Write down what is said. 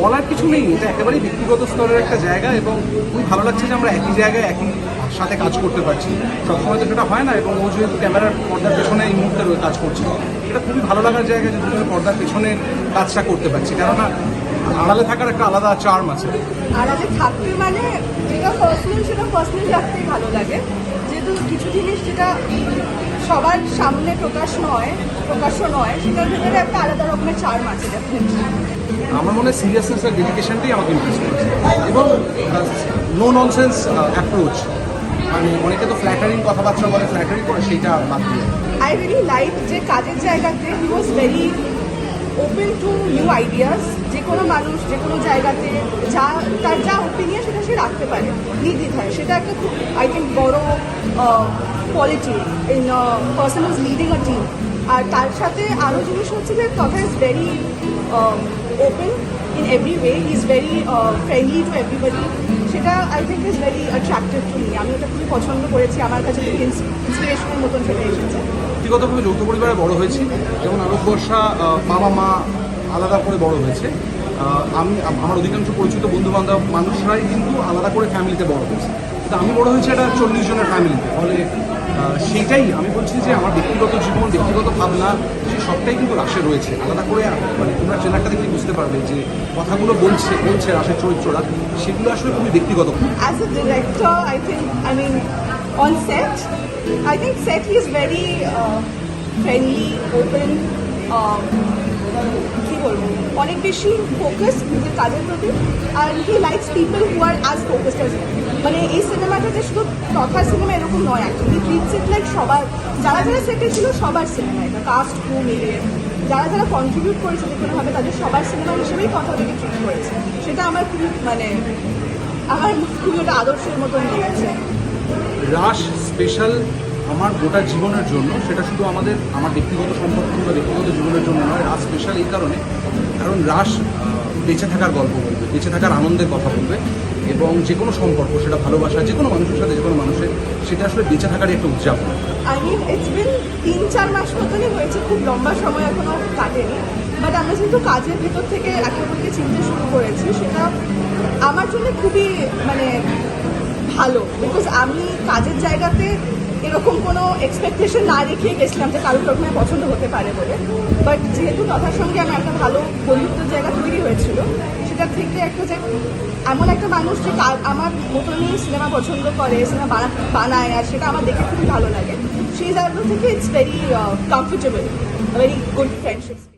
বলার কিছু নেই, এটা একেবারেই ব্যক্তিগত স্তরের একটা জায়গা এবং খুবই ভালো লাগছে যে আমরা একই জায়গায়, একই সাথে কাজ করতে পারছি। সবসময় তো সেটা হয় না এবং ও যেহেতু ক্যামেরার পর্দার পেছনে এই মুহূর্তে কাজ করছে। এটা খুবই ভালো লাগার জায়গা যে দুজনে পর্দার পেছনে কাজটা করতে পারছি। কেননা আড়ালে থাকার একটা আলাদা চার্ম আছে। আড়ালে থাকতে মানে যেটা পার্সোনাল সেটা পার্সোনাল রাখতেই ভালো লাগে। যেহেতু কিছু জিনিস যেটা সবার সামনে প্রকাশ নয় প্রকাশ্য নয় সেটার ভেতরে একটা আলাদা রকমের চার্ম আছে আমার মনে হয় সিরিয়াসনেস আর ডেডিকেশনটাই আমাকে ইমপ্রেস করেছে। এবং নো ননসেন্স অ্যাপ্রোচ মানে অনেকে তো ফ্ল্যাটারিং কথাবার্তা বলে ফ্ল্যাটারিং করে সেইটা বাদ দিয়ে। আই রিলি লাইক যে কাজের জায়গাতে he was very open to new ideas যে কোনো মানুষ যে কোনো জায়গাতে যা তার যা ওপিনিয়ন সেটা সে রাখতে পারে, নির্দ্বিধায়। সেটা একটা খুব আই থিঙ্ক বড় quality in person is leading a team আর তার সাথে আরও জিনিস হচ্ছে যে কথা is very open in every way is very friendly to everybody সেটা I think is very attractive to me আমি ওটা খুবই পছন্দ করেছি। আমার কাছে খুব ইন্সপিরেশনের মতন সেটা এসেছে। ব্যক্তিগতভাবে যৌথ পরিবারে বড় হয়েছি। যেমন আলোক বর্ষা বাবা মা আলাদা করে বড় হয়েছে। আমি আমার অধিকাংশ পরিচিত বন্ধু বান্ধব মানুষরাই কিন্তু আলাদা করে ফ্যামিলিতে বড় হয়েছে। কিন্তু আমি বড় হয়েছি একটা চল্লিশ জনের ফ্যামিলিতে ফলে সেটাই আমি বলছি যে আমার ব্যক্তিগত জীবন ব্যক্তিগত ভাবনা সে সবটাই কিন্তু রাশে রয়েছে। আলাদা করে মানে তোমরা ট্রেলারটা দেখলে বুঝতে পারবে যে কথাগুলো বলছে বলছে রাশের চরিত্ররা সেগুলো আসলে খুবই ব্যক্তিগত। I think, I is very uh, friendly, open, কি বলব, অনেক বেশি ফোকাস নিজের কাজের প্রতি আর হি লাইকস পিপল হু আর আজ অ্যাজ মানে এই সিনেমাটা যে শুধু কথার সিনেমা এরকম নয় অ্যাকচুয়ালি ট্রিটস ইট লাইক সবার, যারা যারা সেটে ছিল সবার সিনেমা এটা কাস্ট ক্রু মিলিয়ে যারা যারা কন্ট্রিবিউট করেছে যে কোনোভাবে তাদের সবার সিনেমা হিসেবেই কথা থেকে ট্রিট করেছে। সেটা আমার খুবই মানে আমার খুবই একটা আদর্শের মতন লেগেছে। রাস স্পেশাল আমার গোটা জীবনের জন্য, সেটা শুধু আমাদের, আমার ব্যক্তিগত সম্পর্ক বা ব্যক্তিগত জীবনের জন্য নয় রাস স্পেশাল এই কারণে, কারণ রাস বেঁচে থাকার গল্প বলবে, বেঁচে থাকার আনন্দের কথা বলবে, এবং যে কোনো সম্পর্ক, সেটা ভালোবাসা, যে কোনো মানুষের সাথে, যে কোনো মানুষের, সেটা আসলে বেঁচে থাকারই একটা উদযাপন। তিন, চার মাস মতনই হয়েছে, খুব লম্বা সময় এখনও কাটেনি বাট আমরা যেহেতু কাজের ভেতর থেকে একে অপরকে চিনতে শুরু করেছি, সেটা আমার জন্য খুবই মানে ভালো বিকজ আমি কাজের জায়গাতে এরকম কোনো এক্সপেকটেশন না রেখে গেছিলাম যে কারোর প্রথমে পছন্দ হতে পারে বলে। বাট যেহেতু কথার সঙ্গে আমার একটা ভালো বন্ধুত্বের জায়গা তৈরি হয়েছিল সেটা থেকে একটা যে এমন একটা মানুষ যে আমার মতনই সিনেমা পছন্দ করে, সিনেমা বানা, বানায়, আর সেটা আমার দেখে খুবই ভালো লাগে, সেই জায়গা থেকে it's very comfortable very good friendship